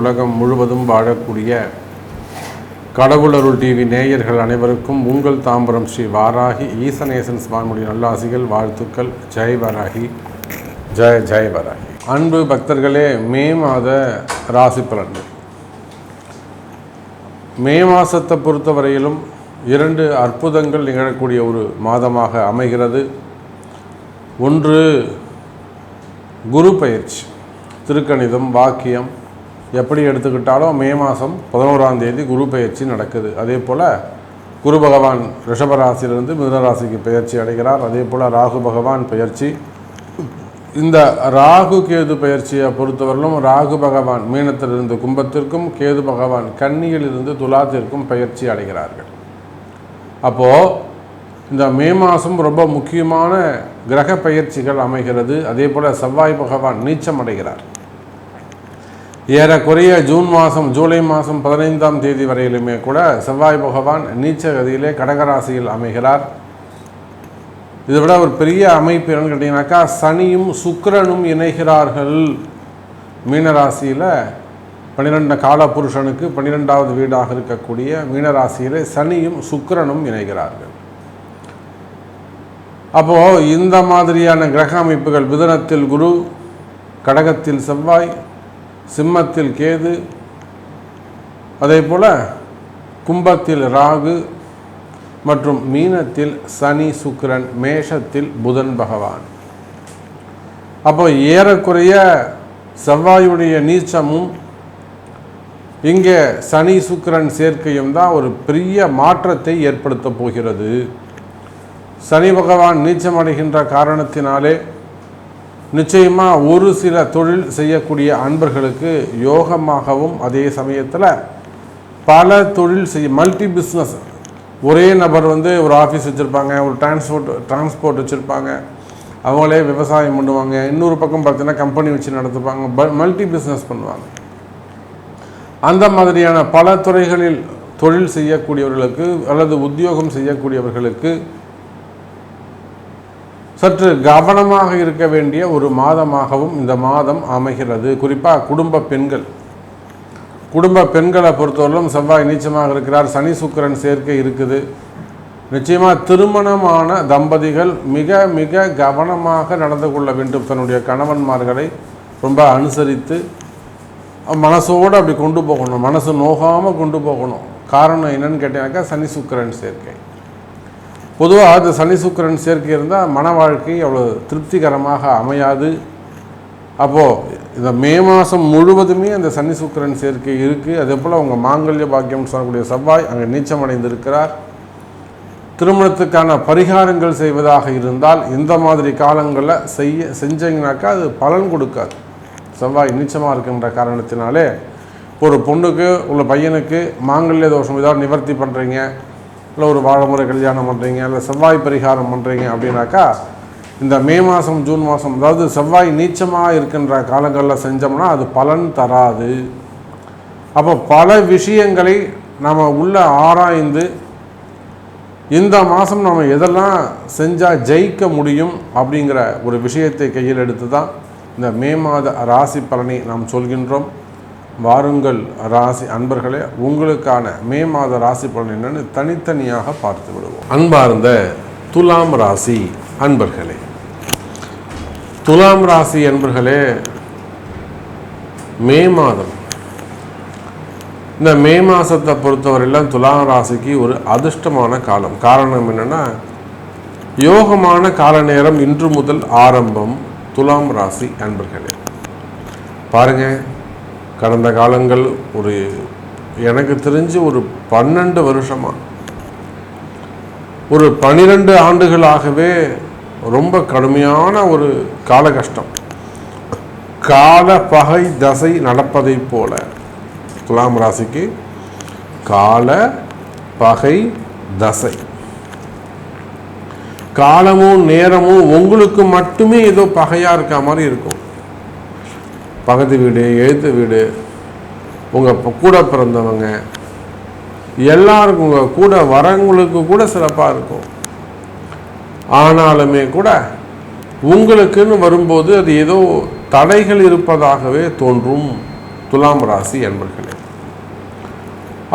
உலகம் முழுவதும் வாழக்கூடிய கடவுளருள் டிவி நேயர்கள் அனைவருக்கும் உங்கள் தாம்பரம் ஸ்ரீ வாராகி ஈசநேசன் சுவாமியுடைய நல்லாசிகள் வாழ்த்துக்கள். ஜெய் வராகி. ஜெய ஜெய் வராகி. அன்பு பக்தர்களே மே மாத ராசி பலன்கள். மே மாதத்தை பொறுத்தவரையிலும் இரண்டு அற்புதங்கள் நிகழக்கூடிய ஒரு மாதமாக அமைகிறது. ஒன்று குரு பயிற்சி திருக்கணிதம் வாக்கியம் எப்படி எடுத்துக்கிட்டாலும் மே மாதம் பதினோராம் தேதி குரு பயிற்சி நடக்குது. அதே போல் குரு பகவான் ரிஷபராசியிலிருந்து மிதனராசிக்கு பயிற்சி அடைகிறார். அதே போல் ராகு பகவான் பயிற்சி இந்த ராகு கேது பயிற்சியை பொறுத்தவரையிலும் ராகு பகவான் மீனத்திலிருந்து கும்பத்திற்கும் கேது பகவான் கன்னியிலிருந்து துலாத்திற்கும் பயிற்சி அடைகிறார்கள். அப்போது இந்த மே மாதம் ரொம்ப முக்கியமான கிரக பயிற்சிகள் அமைகிறது. அதே போல் செவ்வாய் பகவான் நீச்சம் அடைகிறார். ஏறக்குறைய ஜூன் மாதம் ஜூலை மாதம் பதினைந்தாம் தேதி வரையிலுமே கூட செவ்வாய் பகவான் நீச்ச கதியிலே கடகராசியில் அமைகிறார். இதை விட ஒரு பெரிய அமைப்பு என்னன்னு கேட்டிங்கனாக்கா சனியும் சுக்கரனும் இணைகிறார்கள். மீனராசியில் பன்னிரெண்டு கால புருஷனுக்கு பன்னிரெண்டாவது வீடாக இருக்கக்கூடிய மீனராசியில் சனியும் சுக்கரனும் இணைகிறார்கள். அப்போது இந்த மாதிரியான கிரக அமைப்புகள் மிதுனத்தில் குரு கடகத்தில் செவ்வாய் சிம்மத்தில் கேது அதே போல் கும்பத்தில் ராகு மற்றும் மீனத்தில் சனி சுக்கிரன் மேஷத்தில் புதன் பகவான். அப்போ ஏறக்குறைய செவ்வாயுடைய நீச்சமும் இங்கே சனி சுக்கிரன் சேர்க்கையும் தான் ஒரு பெரிய மாற்றத்தை ஏற்படுத்தப் போகிறது. சனி பகவான் நீச்சமடைகின்ற காரணத்தினாலே நிச்சயமாக ஒரு சில தொழில் செய்யக்கூடிய அன்பர்களுக்கு யோகமாகவும் அதே சமயத்தில் பல தொழில் செய்ய மல்டி பிஸ்னஸ் ஒரே நபர் வந்து ஒரு ஆஃபீஸ் வச்சுருப்பாங்க ஒரு டிரான்ஸ்போர்ட் டிரான்ஸ்போர்ட் வச்சுருப்பாங்க. அவங்களே விவசாயம் பண்ணுவாங்க. இன்னொரு பக்கம் பார்த்தீங்கன்னா கம்பெனி வச்சு நடத்துப்பாங்க. மல்டி பிஸ்னஸ் பண்ணுவாங்க. அந்த மாதிரியான பல துறைகளில் தொழில் செய்யக்கூடியவர்களுக்கு அல்லது உத்தியோகம் செய்யக்கூடியவர்களுக்கு சற்று கவனமாக இருக்க வேண்டிய ஒரு மாதமாகவும் இந்த மாதம் அமைகிறது. குறிப்பாக குடும்ப பெண்கள். குடும்ப பெண்களை பொறுத்தவரையிலும் செவ்வாய் நீச்சமாக இருக்கிறார். சனி சுக்கரன் சேர்க்கை இருக்குது. நிச்சயமாக திருமணமான தம்பதிகள் மிக மிக கவனமாக நடந்து கொள்ள வேண்டும். தன்னுடைய கணவன்மார்களை ரொம்ப அனுசரித்து மனசோடு அப்படி கொண்டு போகணும். மனசு நோகாமல் கொண்டு போகணும். காரணம் என்னன்னு கேட்டீங்கன்னாக்கா சனி சுக்கரன் சேர்க்கை. பொதுவாக அது சனி சுக்கிரன் சேர்க்கை இருந்தால் மன வாழ்க்கை அவ்வளோ திருப்திகரமாக அமையாது. அப்போது இந்த மே மாதம் முழுவதுமே அந்த சனி சுக்கிரன் சேர்க்கை இருக்குது அதே போல் அவங்க மாங்கல்ய பாக்கியம் சொல்லக்கூடிய செவ்வாய் அங்கே நீச்சம் அடைந்திருக்கிறார். திருமணத்துக்கான பரிகாரங்கள் செய்வதாக இருந்தால் இந்த மாதிரி காலங்களில் செய்ய செஞ்சீங்கனாக்கா அது பலன் கொடுக்காது. செவ்வாய் நீச்சமாக இருக்கின்ற காரணத்தினாலே ஒரு பொண்ணுக்கு உள்ள பையனுக்கு மாங்கல்ய தோஷம் ஏதாவது நிவர்த்தி பண்ணுறீங்க இல்லை ஒரு வாழைமுறை கல்யாணம் பண்ணுறீங்க இல்லை செவ்வாய் பரிகாரம் பண்ணுறீங்க அப்படின்னாக்கா இந்த மே மாதம் ஜூன் மாதம் அதாவது செவ்வாய் நீச்சமாக இருக்கின்ற காலங்களில் செஞ்சோம்னா அது பலன் தராது. அப்போ பல விஷயங்களை நம்ம உள்ள ஆராய்ந்து இந்த மாதம் நம்ம எதெல்லாம் செஞ்சால் ஜெயிக்க முடியும் அப்படிங்கிற ஒரு விஷயத்தை கையில் எடுத்து தான் இந்த மே மாத ராசி பலனை நாம் சொல்கின்றோம். வாருங்கள் ராசி அன்பர்களே உங்களுக்கான மே மாத ராசி பலன் என்னன்னு தனித்தனியாக பார்த்து விடுவோம். அன்பார்ந்த துலாம் ராசி அன்பர்களே துலாம் ராசி அன்பர்களே மே மாதம். இந்த மே மாதத்தை பொறுத்தவரையிலும் துலாம் ராசிக்கு ஒரு அதிர்ஷ்டமான காலம். காரணம் என்னென்னா யோகமான கால நேரம் இன்று முதல் ஆரம்பம் துலாம் ராசி அன்பர்களே. பாருங்க கடந்த காலங்கள் ஒரு எனக்கு தெரிஞ்சு ஒரு பன்னெண்டு வருஷமா ஒரு பனிரெண்டு ஆண்டுகளாகவே ரொம்ப கடுமையான ஒரு கால கஷ்டம் கால பகை தசை நடப்பதைப் போல துலாம் ராசிக்கு கால பகை தசை. காலமும் நேரமும் உங்களுக்கு மட்டுமே ஏதோ பகையாக இருக்க மாதிரி இருக்கும். பக்கத்து வீடு எழுத்து வீடு உங்கள் கூட பிறந்தவங்க எல்லாருக்கும் உங்கள் கூட வரவங்களுக்கு கூட சிறப்பாக இருக்கும். ஆனாலுமே கூட உங்களுக்குன்னு வரும்போது அது ஏதோ தடைகள் இருப்பதாகவே தோன்றும். துலாம் ராசி என்பர்களே.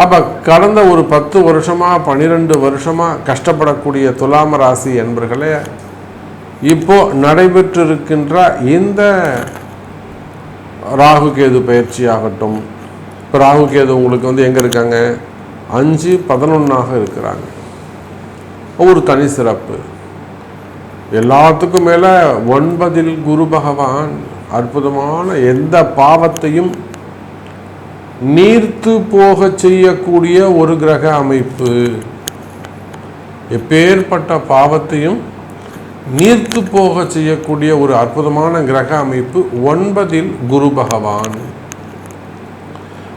அப்போ கடந்த ஒரு பத்து வருஷமாக பன்னிரெண்டு வருஷமாக கஷ்டப்படக்கூடிய துலாம் ராசி என்பர்களே இப்போ நடைபெற்றிருக்கின்ற இந்த ராகு கேது பயிற்சி ஆகட்டும் இப்போ ராகு கேது உங்களுக்கு வந்து எங்கே இருக்காங்க? அஞ்சு பதினொன்றாக இருக்கிறாங்க. ஒரு தனி சிறப்பு. எல்லாத்துக்கும் மேலே ஒன்பதில் குரு பகவான் அற்புதமான எந்த பாவத்தையும் நீர்த்து போக செய்யக்கூடிய ஒரு கிரக அமைப்பு. எப்பேற்பட்ட பாவத்தையும் நீர்த்து போக செய்யக்கூடிய ஒரு அற்புதமான கிரக அமைப்பு ஒன்பதில் குரு பகவான்.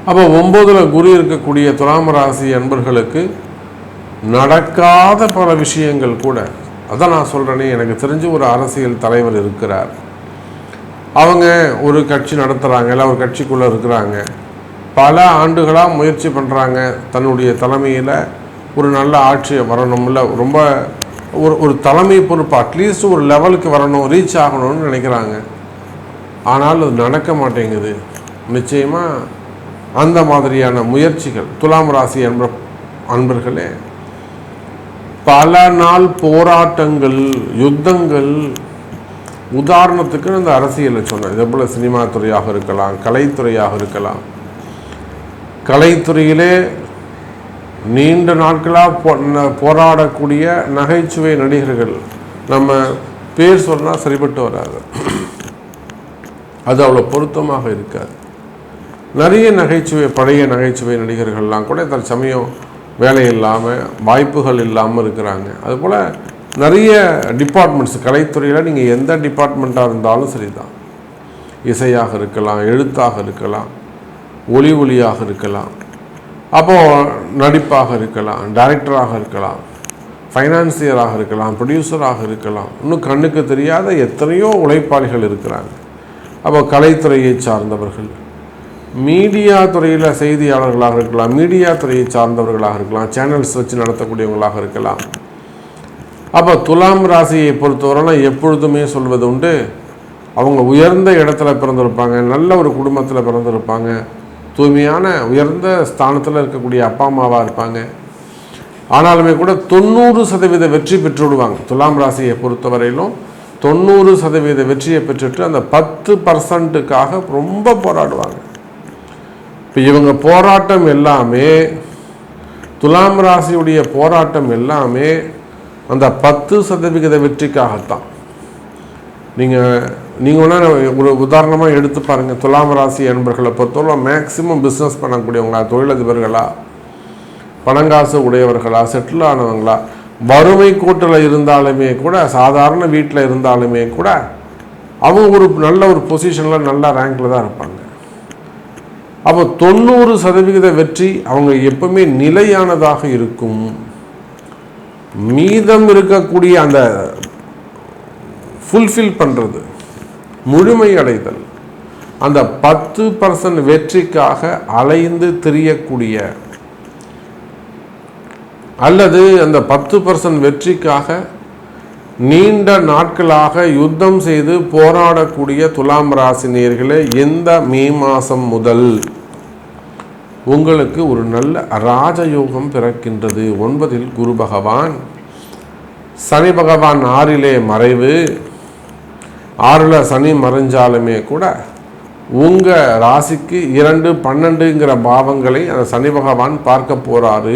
அப்போ ஒன்பதுல குரு இருக்கக்கூடிய துலாம் ராசி அன்பர்களுக்கு நடக்காத பல விஷயங்கள் கூட அதான் நான் சொல்கிறேனே எனக்கு தெரிஞ்ச ஒரு அரசியல் தலைவர் இருக்கிறார். அவங்க ஒரு கட்சி நடத்துகிறாங்க இல்லை ஒரு கட்சிக்குள்ளே இருக்கிறாங்க. பல ஆண்டுகளாக முயற்சி பண்ணுறாங்க தன்னுடைய தலைமையில் ஒரு நல்ல ஆட்சியை வரணும்ல ரொம்ப ஒரு ஒரு தலைமை பொறுப்பு அட்லீஸ்ட் ஒரு லெவலுக்கு வரணும் ரீச் ஆகணும்னு நினைக்கிறாங்க. ஆனால் அது நடக்க மாட்டேங்குது. நிச்சயமாக அந்த மாதிரியான முயற்சிகள் துலாம் ராசி என்ற அன்பர்களே பல நாள் போராட்டங்கள் யுத்தங்கள் உதாரணத்துக்கு அந்த அரசியலை சொன்னேன். இதே போல் சினிமா துறையாக இருக்கலாம் கலைத்துறையாக இருக்கலாம். கலைத்துறையிலே நீண்ட நாட்களாக போ ந- போராடக்கூடிய நகைச்சுவை நடிகர்கள். நம்ம பேர் சொன்னால் சரிப்பட்டு வராது. அது அவ்வளோ பொருத்தமாக இருக்காது. நிறைய நகைச்சுவை பழைய நகைச்சுவை நடிகர்கள்லாம் கூட தற்சமயம் வேலை இல்லாமல் வாய்ப்புகள் இல்லாமல் இருக்கிறாங்க. அதுபோல் நிறைய டிபார்ட்மெண்ட்ஸ் கலைத்துறையில் நீங்கள் எந்த டிபார்ட்மெண்ட்டாக இருந்தாலும் சரிதான். இசையாக இருக்கலாம் எழுத்தாக இருக்கலாம் ஒளி ஒளியாக இருக்கலாம். அப்போது நடிப்பாக இருக்கலாம் டைரக்டராக இருக்கலாம் ஃபைனான்சியராக இருக்கலாம் ப்ரொடியூசராக இருக்கலாம். இன்னும் கண்ணுக்கு தெரியாத எத்தனையோ உழைப்பாளிகள் இருக்கிறாங்க. அப்போ கலைத்துறையை சார்ந்தவர்கள் மீடியா துறையில் செய்தியாளர்களாக இருக்கலாம் மீடியா துறையை சார்ந்தவர்களாக இருக்கலாம் சேனல்ஸ் வச்சு நடத்தக்கூடியவங்களாக இருக்கலாம். அப்போ துலாம் ராசியை பொறுத்தவரைலாம் எப்பொழுதுமே சொல்வது உண்டு அவங்க உயர்ந்த இடத்துல பிறந்திருப்பாங்க நல்ல ஒரு குடும்பத்தில் பிறந்திருப்பாங்க தூய்மையான உயர்ந்த ஸ்தானத்தில் இருக்கக்கூடிய அப்பா அம்மாவாக இருப்பாங்க. ஆனாலுமே கூட தொண்ணூறு சதவீத வெற்றி பெற்று விடுவாங்க துலாம் ராசியை பொறுத்தவரையிலும் தொண்ணூறு சதவீத வெற்றியை பெற்றுட்டு அந்த பத்து பர்சன்ட்டுக்காக ரொம்ப போராடுவாங்க. இப்போ இவங்க போராட்டம் எல்லாமே துலாம் ராசியுடைய போராட்டம் எல்லாமே அந்த பத்து சதவிகித வெற்றிக்காகத்தான். நீங்கள் நீங்கள் வேணால் ஒரு உதாரணமாக எடுத்து பாருங்கள் துலாம் ராசி என்பர்களை பொறுத்தவரை மேக்சிமம் பிஸ்னஸ் பண்ணக்கூடியவங்களா தொழிலதிபர்களா பணங்காசு உடையவர்களா செட்டில் ஆனவங்களா வறுமை கூட்டில் இருந்தாலுமே கூட சாதாரண வீட்டில் இருந்தாலுமே கூட அவங்க ஒரு நல்ல ஒரு பொசிஷனில் நல்ல ரேங்கில் தான் இருப்பாங்க. அப்போ தொண்ணூறு சதவிகித வெற்றி அவங்க எப்பவுமே நிலையானதாக இருக்கும். மீதம் இருக்கக்கூடிய அந்த ஃபுல்ஃபில் பண்ணுறது முழுமை அடைதல் அந்த பத்து பர்சன்ட் வெற்றிக்காக அலைந்து திரியக்கூடிய அல்லது அந்த பத்து பர்சன்ட் வெற்றிக்காக நீண்ட நாட்களாக யுத்தம் செய்து போராடக்கூடிய துலாம் ராசினியர்களே இந்த மே மாதம் முதல் உங்களுக்கு ஒரு நல்ல ராஜயோகம் பிறக்கின்றது. ஒன்பதில் குரு பகவான். சனி பகவான் ஆறிலே மறைவு. ஆறில் சனி மறைஞ்சாலுமே கூட உங்கள் ராசிக்கு இரண்டு பன்னெண்டுங்கிற பாவங்களை அந்த சனி பகவான் பார்க்க போகிறாரு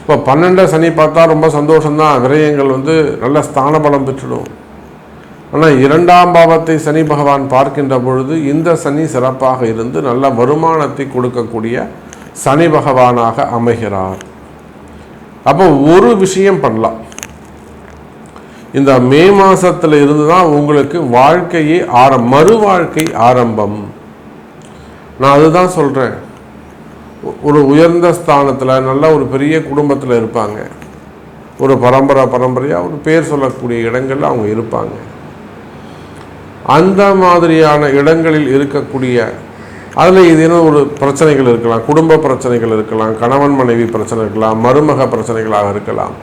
இப்போ பன்னெண்டை சனி பார்த்தா ரொம்ப சந்தோஷம்தான். விரயங்கள் வந்து நல்ல ஸ்தான பலம் பெற்றுடும். ஆனால் இரண்டாம் பாவத்தை சனி பகவான் பார்க்கின்ற பொழுது இந்த சனி சிறப்பாக இருந்து நல்ல வருமானத்தை கொடுக்கக்கூடிய சனி பகவானாக அமைகிறார். அப்போ ஒரு விஷயம் பண்ணலாம். இந்த மே மாசத்துல இருந்து தான் உங்களுக்கு வாழ்க்கையே ஆரம் மறு வாழ்க்கை ஆரம்பம். நான் அதுதான் சொல்கிறேன் ஒரு உயர்ந்த ஸ்தானத்தில் நல்ல ஒரு பெரிய குடும்பத்தில் இருப்பாங்க. ஒரு பரம்பரை பரம்பரையாக ஒரு பேர் சொல்லக்கூடிய இடங்களில் அவங்க இருப்பாங்க. அந்த மாதிரியான இடங்களில் இருக்கக்கூடிய அதில் ஏதேனும் ஒரு பிரச்சனைகள் இருக்கலாம். குடும்ப பிரச்சனைகள் இருக்கலாம். கணவன் மனைவி பிரச்சனை இருக்கலாம். மருமக பிரச்சனைகளாக இருக்கலாம்.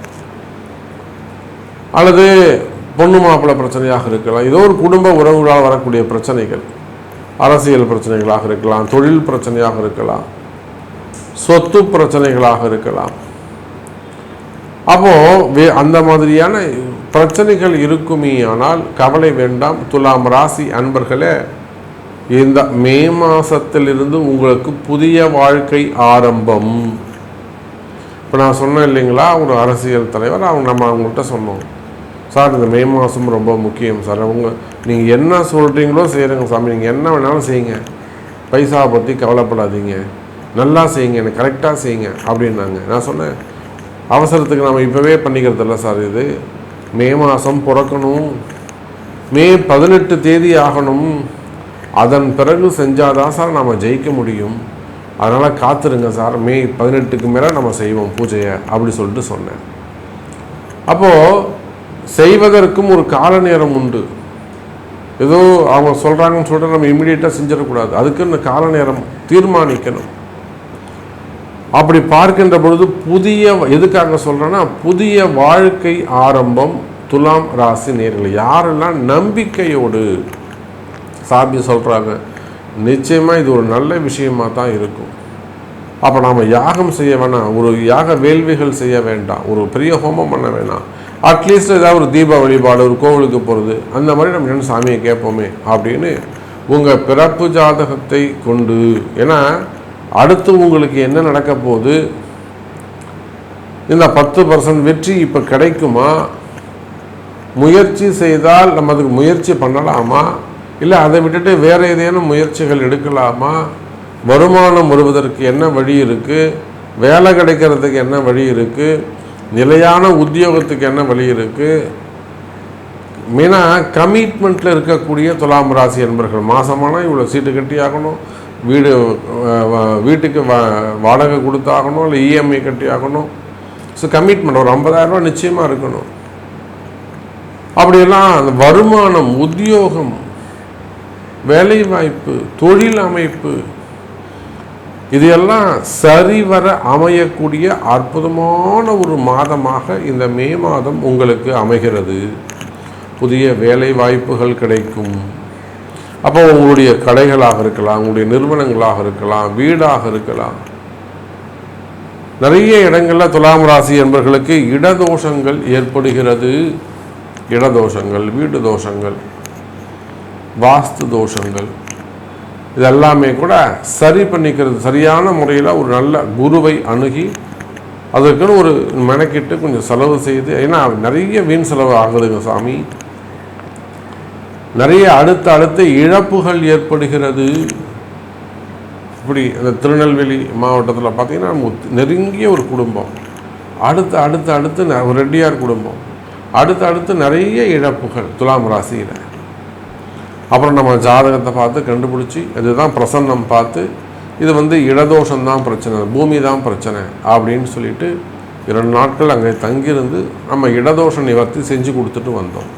அல்லது பொண்ணு மாப்பிள்ளை பிரச்சனையாக இருக்கலாம். ஏதோ ஒரு குடும்ப உறவுகளால் வரக்கூடிய பிரச்சனைகள். அரசியல் பிரச்சனைகளாக இருக்கலாம் தொழில் பிரச்சனையாக இருக்கலாம் சொத்து பிரச்சனைகளாக இருக்கலாம். அப்போது வே- அந்த மாதிரியான பிரச்சனைகள் இருக்குமே ஆனால் கவலை வேண்டாம். துலாம் ராசி அன்பர்களே இந்த மே மாதத்திலிருந்து உங்களுக்கு புதிய வாழ்க்கை ஆரம்பம். இப்போ நான் சொன்னேன் இல்லைங்களா ஒரு அரசியல் தலைவர் அவங்க நம்ம அவங்கள்ட்ட சொன்னோம். சார் இந்த மே மாதம் ரொம்ப முக்கியம் சார். அவங்க நீங்கள் என்ன சொல்கிறீங்களோ செய்கிறேங்க சாமி. நீங்கள் என்ன வேணாலும் செய்யுங்க. பைசாவை பற்றி கவலைப்படாதீங்க. நல்லா செய்யுங்க. எனக்கு கரெக்டாக செய்யுங்க அப்படின்னாங்க. நான் சொன்னேன். அவசரத்துக்கு நம்ம இப்போவே பண்ணிக்கிறதில்ல சார் இது. மே மாதம் பிறக்கணும். மே பதினெட்டு தேதி ஆகணும். அதன் பிறகு செஞ்சாதான் சார் நம்ம ஜெயிக்க முடியும். அதனால் காத்துருங்க சார். மே பதினெட்டுக்கு மேலே நம்ம செய்வோம் பூஜையை. அப்படி சொல்லிட்டு சொன்னேன். அப்போது செய்வதற்கும் ஒரு கால நேரம் உண்டு. ஏதோ அவங்க சொல்கிறாங்கன்னு சொல்லிட்டு நம்ம இம்மிடியேட்டாக செஞ்சிடக்கூடாது. அதுக்குன்னு கால நேரம் தீர்மானிக்கணும். அப்படி பார்க்கின்ற பொழுது புதிய எதுக்காக சொல்கிறேன்னா புதிய வாழ்க்கை ஆரம்பம் துலாம் ராசி நேர்கள். யாரெல்லாம் நம்பிக்கையோடு சாமி சொல்கிறாங்க நிச்சயமாக இது ஒரு நல்ல விஷயமாக தான் இருக்கும். அப்போ நாம் யாகம் செய்ய வேணாம். ஒரு யாக வேள்விகள் செய்ய வேண்டாம். ஒரு பெரிய ஹோமம் பண்ண வேணாம். அட்லீஸ்ட் ஏதாவது ஒரு தீப வழிபாடு ஒரு கோவிலுக்கு போகிறது அந்த மாதிரி நம்ம என்ன சாமியை கேட்போமே அப்படின்னு உங்கள் பிறப்பு ஜாதகத்தை கொண்டு ஏன்னா அடுத்து உங்களுக்கு என்ன நடக்க போகுது? இந்த பத்து பர்சன்ட் வெற்றி இப்போ கிடைக்குமா? முயற்சி செய்தால் நம்ம அதுக்கு முயற்சி பண்ணலாமா? இல்லை அதை விட்டுட்டு வேறு ஏதேனும் முயற்சிகள் எடுக்கலாமா? வருமானம் வருவதற்கு என்ன வழி இருக்குது வேலை கிடைக்கிறதுக்கு என்ன வழி இருக்குது நிலையான உத்தியோகத்துக்கு என்ன வழி இருக்குது மெயினாக கமிட்மெண்ட்டில் இருக்கக்கூடிய துலாம் ராசி என்பர்கள் மாதமானால் இவ்வளோ சீட்டு கட்டி ஆகணும்? வீடு வீட்டுக்கு வா வாடகை கொடுத்தாகணும் இல்லை இஎம்ஐ கட்டி ஆகணும்? ஸோ கமிட்மெண்ட் ஒரு 50000 ரூபாய் நிச்சயமாக இருக்கணும். அப்படியெல்லாம் அந்த வருமானம் உத்தியோகம் வேலைவாய்ப்பு தொழில் அமைப்பு இது எல்லாம் சரிவர அமையக்கூடிய அற்புதமான ஒரு மாதமாக இந்த மே மாதம் உங்களுக்கு அமைகிறது. புதிய வேலை வாய்ப்புகள் கிடைக்கும். அப்போ உங்களுடைய கடைகளாக இருக்கலாம் உங்களுடைய நிறுவனங்களாக இருக்கலாம் வீடாக இருக்கலாம். நிறைய இடங்களில் துலாம் ராசி என்பவர்களுக்கு இடதோஷங்கள் ஏற்படுகிறது. இடதோஷங்கள் வீடு தோஷங்கள் வாஸ்து தோஷங்கள். இதெல்லாமே கூட சரி பண்ணிக்கிறது சரியான முறையில் ஒரு நல்ல குருவை அணுகி அதற்குன்னு ஒரு மெனக்கிட்டு கொஞ்சம் செலவு செய்து ஏன்னா நிறைய வீண் செலவு ஆகுதுங்க சாமி. நிறைய அடுத்த அடுத்த இழப்புகள் ஏற்படுகிறது. இப்படி அந்த திருநெல்வேலி மாவட்டத்தில் பார்த்தீங்கன்னா நெருங்கிய ஒரு குடும்பம். அடுத்து அடுத்து அடுத்து ந- ஒரு ரெட்டியார் குடும்பம். அடுத்து அடுத்து நிறைய இழப்புகள் துலாம் ராசியில். அப்புறம் நம்ம ஜாதகத்தை பார்த்து கண்டுபிடிச்சி இதுதான் பிரசன்னம் பார்த்து இது வந்து இடதோஷம் தான் பிரச்சனை பூமி தான் பிரச்சனை அப்படின்னு சொல்லிட்டு இரண்டு நாட்கள் அங்கே தங்கியிருந்து நம்ம இடதோஷ நிவர்த்தி செஞ்சு கொடுத்துட்டு வந்தோம்.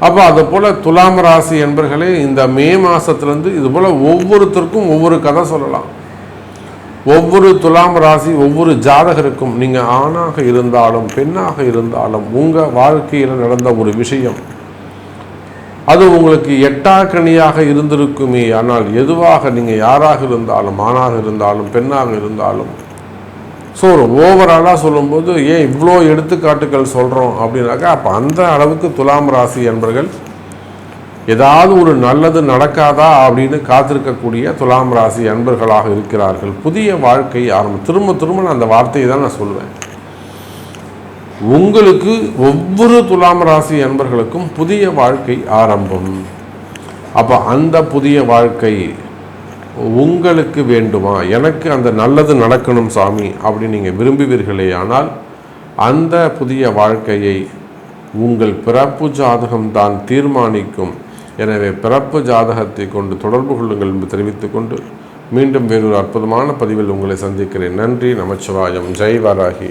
அப்போ அது போல் துலாம் ராசி என்பர்களே இந்த மே மாதத்துலேருந்து இது போல் ஒவ்வொருத்தருக்கும் ஒவ்வொரு கதை சொல்லலாம். ஒவ்வொரு துலாம் ராசி ஒவ்வொரு ஜாதகருக்கும் நீங்கள் ஆணாக இருந்தாலும் பெண்ணாக இருந்தாலும் உங்கள் வாழ்க்கையில் நடந்த ஒரு விஷயம் அது உங்களுக்கு எட்டாக்கணியாக இருந்திருக்குமே. ஆனால் எதுவாக நீங்கள் யாராக இருந்தாலும் ஆணாக இருந்தாலும் பெண்ணாக இருந்தாலும் ஸோ ஒரு ஓவராலாக சொல்லும்போது ஏன் இவ்வளோ எடுத்துக்காட்டுகள் சொல்கிறோம் அப்படின்னாக்கா அப்போ அந்த அளவுக்கு துலாம் ராசி என்பர்கள் ஏதாவது ஒரு நல்லது நடக்காதா அப்படின்னு காத்திருக்கக்கூடிய துலாம் ராசி அன்பர்களாக இருக்கிறார்கள். புதிய வாழ்க்கை ஆரம்பம். திரும்ப திரும்ப நான் அந்த வார்த்தையை தான் நான் சொல்லுவேன் உங்களுக்கு ஒவ்வொரு துலாம் ராசி அன்பர்களுக்கும் புதிய வாழ்க்கை ஆரம்பம். அப்போ அந்த புதிய வாழ்க்கை உங்களுக்கு வேண்டுமா? எனக்கு அந்த நல்லது நடக்கணும் சாமி அப்படின்னு நீங்கள் விரும்புவீர்களே ஆனால் அந்த புதிய வாழ்க்கையை உங்கள் பிறப்பு ஜாதகம் தான் தீர்மானிக்கும். எனவே பிறப்பு ஜாதகத்தை கொண்டு தொடர்பு கொள்ளுங்கள் என்று தெரிவித்துக் கொண்டு மீண்டும் வேறொரு அற்புதமான பதிவில் உங்களை சந்திக்கிறேன். நன்றி நமச்சிவாயம். ஜெய் வராகி